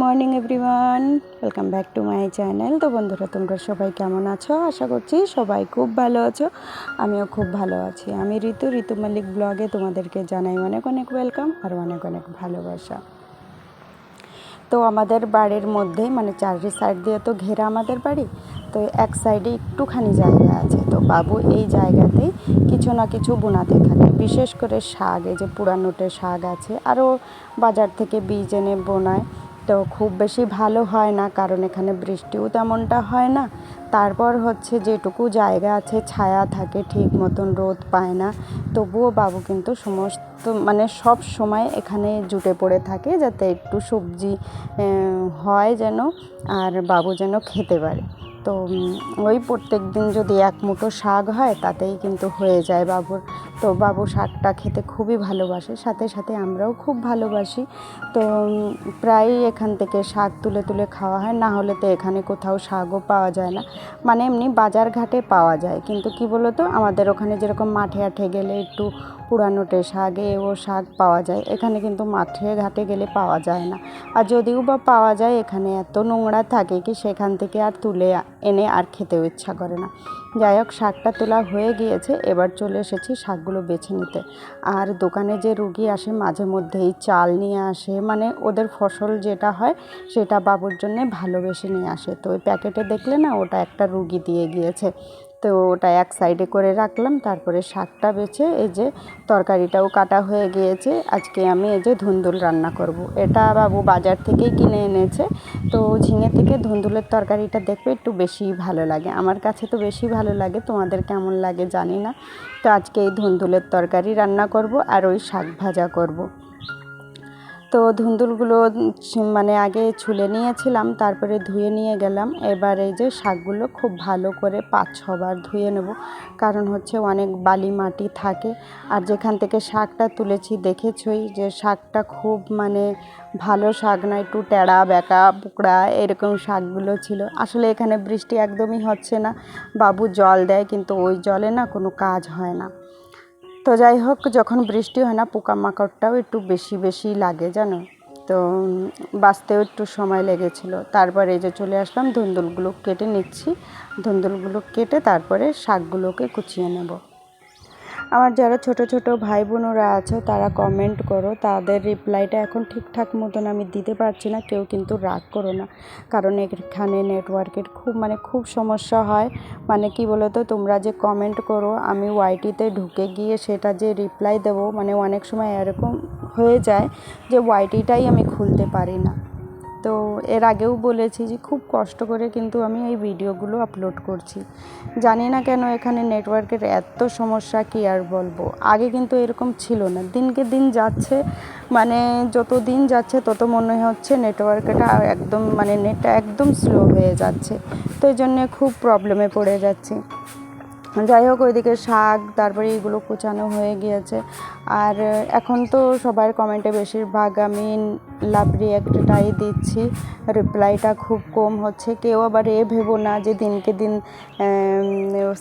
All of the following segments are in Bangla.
Morning everyone. Welcome back to my channel. তো বন্ধুরা, তোমরা সবাই কেমন আছো? আশা করছি সবাই খুব ভালো আছো। আমিও খুব ভালো আছি। আমি ঋতু ঋতু মালিক ব্লগে তোমাদেরকে জানাই অনেক অনেক ওয়েলকাম আর অনেক অনেক ভালোবাসা। তো আমাদের বাড়ির মধ্যেই মানে চারি সাইড দিয়ে তো ঘেরা আমাদের বাড়ি, তো এক সাইডে একটুখানি জায়গা আছে। তো বাবু এই জায়গাতেই কিছু না কিছু বোনাতে থাকে। বিশেষ করে শাক এই যে পুরানোটে শাক আছে, আরও বাজার থেকে বীজ এনে বোনায়। তো খুব বেশি ভালো হয় না, কারণ এখানে বৃষ্টিও তেমনটা হয় না। তারপর হচ্ছে যেটুকু জায়গা আছে, ছায়া থাকে, ঠিক মতন রোদ পায় না। তবুও বাবু কিন্তু সমস্ত মানে সব সময় এখানে জুটে পড়ে থাকে যাতে একটু সবজি হয় যেন, আর বাবু যেন খেতে পারে। তো ওই প্রত্যেক দিন যদি এক মুঠো শাক হয়, তাতেই কিন্তু হয়ে যায় বাবুর তো বাবু শাকটা খেতে খুবই ভালোবাসে। সাথে সাথে আমরাও খুব ভালোবাসি। তো প্রায়ই এখান থেকে শাক তুলে তুলে খাওয়া হয়। না হলে তো এখানে কোথাও শাকও পাওয়া যায় না। মানে এমনি বাজার ঘাটে পাওয়া যায়। কিন্তু কি বলো তো আমাদের ওখানে যেরকম মাঠে আঠে গেলে একটু পুরানোটে শাক এ ও শাক পাওয়া যায়। এখানে কিন্তু মাঠে ঘাটে গেলে পাওয়া যায় না। আর যদিও বা পাওয়া যায়, এখানে এত নোংরা থাকে কি সেখান থেকে আর তুলে এনে আর খেতেও ইচ্ছা করে না। যাই হোক, শাকটা তোলা হয়ে গিয়েছে। এবার চলে এসেছি শাকগুলো বেছে নিতে। আর দোকানে যে রুগী আসে, মাঝে মধ্যেই চাল নিয়ে আসে মানে ওদের ফসল যেটা হয়, সেটা বাবুর জন্যে ভালোবেসে নিয়ে আসে। তো ওই প্যাকেটে দেখলে না, ওটা একটা রুগী দিয়ে গিয়েছে। তো ওটা এক সাইডে করে রাখলাম, তারপরে শাকটা বেছে এই যে তরকারিটাও কাটা হয়ে গিয়েছে আজকে আমি এই যে ধুন্দুল রান্না করব। এটা বাবু বাজার থেকেই কিনে এনেছে তো ঝিঙে থেকে ধুন্দুলের তরকারিটা দেখবে একটু বেশি ভালো লাগে আমার কাছে তো বেশি ভালো লাগে, তোমাদের কেমন লাগে জানি না তো আজকে এই ধুন্দুলের তরকারি রান্না করব আর ওই শাক ভাজা করব। তো ধুন্দুলগুলো মানে আগে ছুলে নিয়েছিলাম, তারপরে ধুয়ে নিয়ে গেলাম। এবার এই যে শাকগুলো খুব ভালো করে পাঁচ ছবার ধুয়ে নেব, কারণ হচ্ছে অনেক বালি মাটি থাকে। আর যেখান থেকে শাকটা তুলেছি, দেখেছই যে শাকটা খুব মানে ভালো শাক না, একটু টেড়া, বেঁকা, পুকড়া এরকম শাকগুলো ছিল। আসলে এখানে বৃষ্টি একদমই হচ্ছে না, বাবু জল দেয়, কিন্তু ওই জলে না কোনো কাজ হয় না। তো যাই হোক, যখন বৃষ্টি হয় না, পোকামাকড়টাও একটু বেশি বেশি লাগে, জানো? তো বাঁচতেও একটু সময় লেগেছিলো। তারপরে এই যে চলে আসলাম, ধুন্দুলগুলো কেটে নিচ্ছি। ধুন্দুলগুলো কেটে তারপরে শাকগুলোকে কুচিয়ে নেব। আমার যারা ছোট ছোট ভাই বোনরা আছে, তারা কমেন্ট করো। তাদের রিপ্লাইটা এখন ঠিকঠাক মতন আমি দিতে পারছি না, কেউ কিন্তু রাগ করো না। কারণ এখানে নেটওয়ার্কের খুব মানে খুব সমস্যা হয়। মানে কি বলো তো তোমরা যে কমেন্ট করো, আমি ওয়াইটিতে ঢুকে গিয়ে সেটা যে রিপ্লাই দেবো মানে অনেক সময় এরকম হয়ে যায় যে ওয়াইটিটাই আমি খুলতে পারি না। তো এর আগেও বলেছি যে খুব কষ্ট করে কিন্তু আমি এই ভিডিওগুলো আপলোড করছি। জানি না কেন এখানে নেটওয়ার্কের এত সমস্যা, কি আর বলব? আগে কিন্তু এরকম ছিল না। দিনকে দিন যাচ্ছে মানে যত দিন যাচ্ছে তত মনে হচ্ছে নেটওয়ার্কটা একদম মানে নেটটা একদম স্লো হয়ে যাচ্ছে। তো এই জন্যে খুব প্রবলেমে পড়ে যাচ্ছি। যাই হোক ওইদিকে শাক, তারপরে এইগুলো কুচানো হয়ে গিয়েছে। আর এখন তো সবার কমেন্টে বেশিরভাগ আমি লাভ রিয়াক্টটাই দিচ্ছি। রিপ্লাইটা খুব কম হচ্ছে। কেউ আবার এ ভেবো না যে দিনকে দিন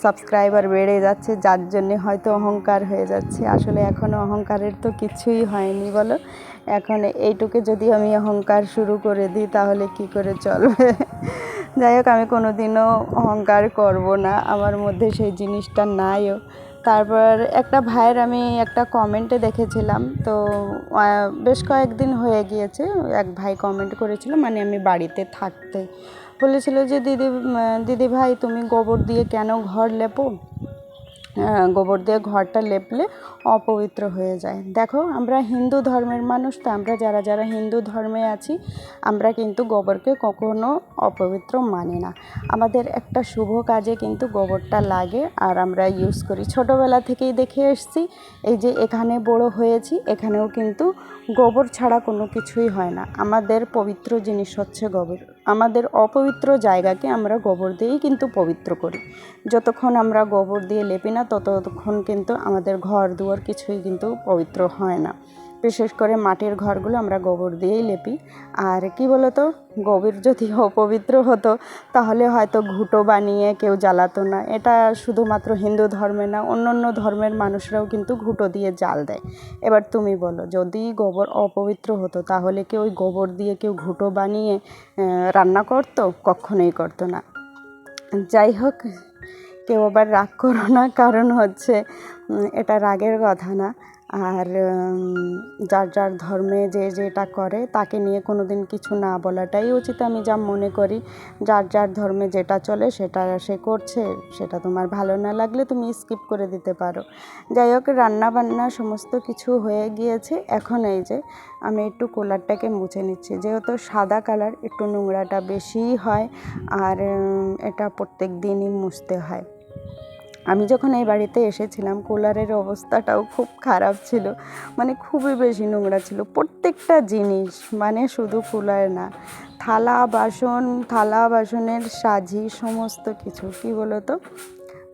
সাবস্ক্রাইবার বেড়ে যাচ্ছে, যার জন্যে হয়তো অহংকার হয়ে যাচ্ছে। আসলে এখনও অহংকারের তো কিছুই হয়নি, বলো? এখন এইটুকু যদি আমি অহংকার শুরু করে দিই, তাহলে কি করে চলবে? যাই হোক, আমি কোনো দিনও অহংকার করব না। আমার মধ্যে সেই জিনিসটা নাইও। তারপর একটা ভাইয়ের আমি একটা কমেন্টে দেখেছিলাম। তো বেশ কয়েকদিন হয়ে গিয়েছে। এক ভাই কমেন্ট করেছিল মানে আমি বাড়িতে থাকতে। বলেছিল যে, দিদি দিদি ভাই তুমি গোবর দিয়ে কেন ঘর লেপো? গোবর দিয়ে ঘরটা লেপলে অপবিত্র হয়ে যায়। দেখো, আমরা হিন্দু ধর্মের মানুষ, তো আমরা যারা যারা হিন্দু ধর্মে আছি, আমরা কিন্তু গোবরকে কখনো অপবিত্র মানি না। আমাদের একটা শুভ কাজে কিন্তু গোবরটা লাগে, আর আমরা ইউজ করি। ছোটোবেলা থেকেই দেখে এসছি, এই যে এখানে বড় হয়েছি, এখানেও কিন্তু গোবর ছাড়া কোনো কিছুই হয় না। আমাদের পবিত্র জিনিস হচ্ছে গোবর। আমাদের অপবিত্র জায়গাকে আমরা গোবর দিয়েই কিন্তু পবিত্র করি। যতক্ষণ আমরা গোবর দিয়ে লেপি না, ততক্ষণ কিন্তু আমাদের ঘর দুয়ার কিছুই কিন্তু পবিত্র হয় না। বিশেষ করে মাটির ঘরগুলো আমরা গোবর দিয়েই লেপি। আর কি বলতো গোবর যদি অপবিত্র হতো, তাহলে হয়তো ঘুঁটো বানিয়ে কেউ জ্বালাতো না। এটা শুধুমাত্র হিন্দু ধর্মে না, অন্য অন্য ধর্মের মানুষরাও কিন্তু ঘুঁটো দিয়ে জাল দেয়। এবার তুমি বলো, যদি গোবর অপবিত্র হতো, তাহলে কি ওই গোবর দিয়ে কেউ ঘুঁটো বানিয়ে রান্না করতো? কখনোই করতো না। যাই হোক, কেউ আবার রাগ করো না, কারণ হচ্ছে এটা রাগের কথা না। আর যার যার ধর্মে যে যেটা করে তাকে নিয়ে কোনো দিন কিছু না বলাটাই উচিত। আমি যা মনে করি, যার যার ধর্মে যেটা চলে সেটা সে করছে, সেটা তোমার ভালো না লাগলে তুমি স্কিপ করে দিতে পারো। যাই হোক রান্না বান্না সমস্ত কিছু হয়ে গিয়েছে। এখন এই যে, আমি একটু কোলারটাকে মুছে নিচ্ছি। যেহেতু সাদা কালার একটু নোংরাটা বেশিই হয়। আর এটা প্রত্যেক দিনই মুছতে হয়। আমি যখন এই বাড়িতে এসেছিলাম, কুলারের অবস্থাটাও খুব খারাপ ছিল। মানে খুবই বেশি নোংরা ছিল। প্রত্যেকটা জিনিস মানে শুধু কুলার না, থালা, বাসন, থালা, বাসনের সাজি, সমস্ত কিছু। কি তো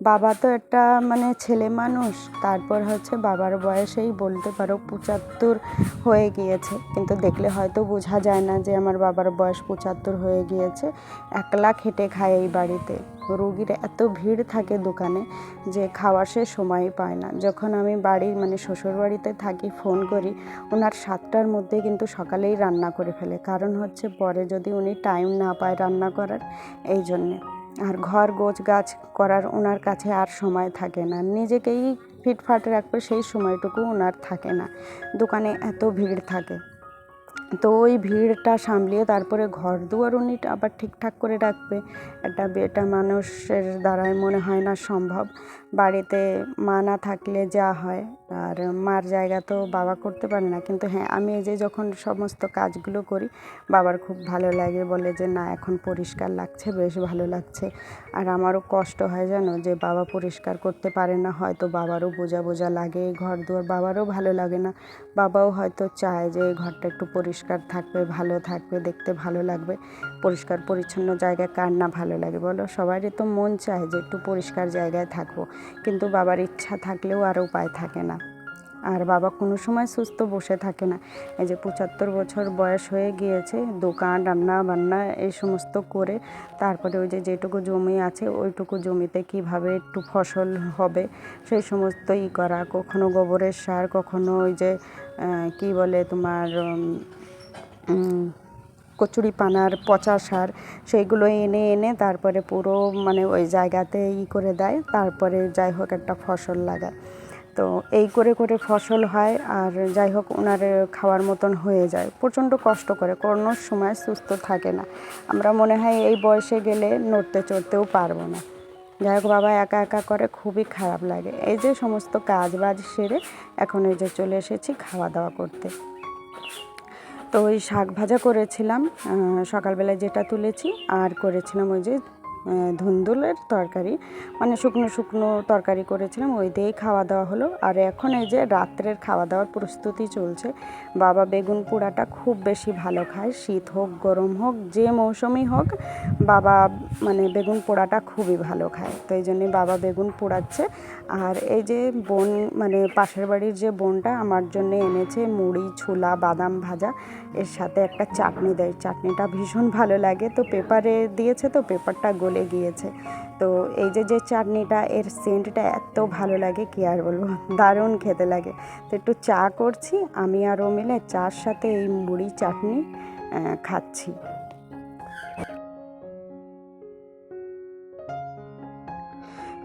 বাবা তো একটা মানে ছেলে মানুষ, তারপর হচ্ছে বাবার বয়সেই বলতে পারো পঁচাত্তর হয়ে গিয়েছে। কিন্তু দেখলে হয়তো বোঝা যায় না যে আমার বাবার বয়স পঁচাত্তর হয়ে গিয়েছে। একলা খেটে খায় এই বাড়িতে। রুগীর এত ভিড় থাকে দোকানে যে খাওয়া সে সময় পায় না। যখন আমি বাড়ি মানে শ্বশুরবাড়িতে থাকি, ফোন করি, ওনার সাতটার মধ্যে কিন্তু সকালেই রান্না করে ফেলে। কারণ হচ্ছে পরে যদি উনি টাইম না পায় রান্না করার, এই জন্যে। আর ঘর গোছ গাছ করার ওনার কাছে আর সময় থাকে না। নিজেকেই ফিটফাট রাখবে, সেই সময়টুকু ওনার থাকে না। দোকানে এত ভিড় থাকে। তো ওই ভিড়টা সামলিয়ে তারপরে ঘর দুয়ার উনি আবার ঠিকঠাক করে রাখবে। এটা এটা মানুষের দ্বারাই মনে হয় না সম্ভব। বাড়িতে মা না থাকলে যা হয়। আর মার জায়গা তো বাবা করতে পারে না। কিন্তু হ্যাঁ আমি যে যখন সমস্ত কাজগুলো করি, বাবার খুব ভালো লাগে, বলে যে, না, এখন পরিষ্কার লাগছে, বেশ ভালো লাগছে। আর আমারও কষ্ট হয়, জানো, যে বাবা পরিষ্কার করতে পারে না, হয়তো বাবারও বোঝা বোঝা লাগে, ঘর দুয়ার বাবারও ভালো লাগে না। বাবাও হয়তো চায় যে ঘরটা একটু পরিষ্কার থাকবে, ভালো থাকবে, দেখতে ভালো লাগবে, পরিষ্কার পরিচ্ছন্ন জায়গায় কার না ভালো লাগে, বলো? সবারই তো মন চায় যে, একটু পরিষ্কার জায়গায় থাকব। কিন্তু বাবার ইচ্ছা থাকলেও আর উপায় থাকে না। আর বাবা কোনো সময় সুস্থ বসে থাকে না। এই যে পঁচাত্তর বছর বয়স হয়ে গিয়েছে, দোকান, রান্না বান্না এই সমস্ত করে তারপরে ওই যে যেটুকু জমি আছে ওইটুকু জমিতে কীভাবে একটু ফসল হবে সেই সমস্ত ই করা, কখনো গোবরের সার, কখনো ওই যে কি বলে তোমার উম, উম, কচুরি পানার পচা সার সেইগুলো এনে এনে তারপরে পুরো মানে ওই জায়গাতে ই করে দেয়। তারপরে যাই হোক একটা ফসল লাগায়। তো এই করে করে ফসল হয় আর যাই হোক ওনার খাওয়ার মতন হয়ে যায়। প্রচণ্ড কষ্ট করে কোনো সময় সুস্থ থাকে না। আমরা মনে হয় এই বয়সে গেলে নড়তে চড়তেও পারব না। যাই হোক বাবা একা একা করে খুবই খারাপ লাগে। এই যে সমস্ত কাজ বাজ সেরে এখন এই যে চলে এসেছি খাওয়া দাওয়া করতে। তো ওই শাক ভাজা করেছিলাম সকালবেলায় যেটা তুলেছি আর করেছিলাম ওই যে ধুন্দুলের তরকারি। মানে শুকনো শুকনো তরকারি করেছিলাম, ওই দিয়েই খাওয়া দাওয়া হলো। আর এখন এই যে রাত্রের খাওয়া দাওয়ার প্রস্তুতি চলছে, বাবা বেগুন পোড়াটা খুব বেশি ভালো খায়। শীত হোক, গরম হোক, যে মৌসুমি হোক, বাবা মানে বেগুন পোড়াটা খুবই ভালো খায়। তো এই জন্যে বাবা বেগুন পোড়াচ্ছে। আর এই যে বোন মানে পাশের বাড়ির যে বোনটা, আমার জন্য এনেছে মুড়ি, ছোলা, বাদাম ভাজা। এর সাথে একটা চাটনি দেয়। চাটনিটা ভীষণ ভালো লাগে। তো পেপারে দিয়েছে তো, পেপারটা গলে গিয়েছে তো এই যে যে চাটনিটা, এর সেন্টটা এত ভালো লাগে, কি আর বলব? দারুণ খেতে লাগে। তো একটু চা করছি, আমি আর ও মিলে চার সাথে এই মুড়ি চাটনি খাচ্ছি।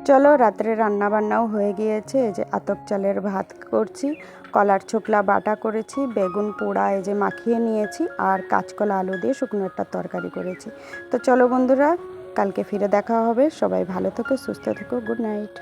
চলো, রাত্রে রান্না বান্নাও হয়ে গিয়েছে। এই যে আতপ চালের ভাত করছি, কলার ছোকলা বাটা করেছি, বেগুন পোড়া এই যে মাখিয়ে নিয়েছি, আর কাঁচকলা আলু দিয়ে শুকনো একটা তরকারি করেছি। তো চলো বন্ধুরা কালকে ফিরে দেখা হবে। সবাই ভালো থেকো সুস্থ থেকো গুড নাইট।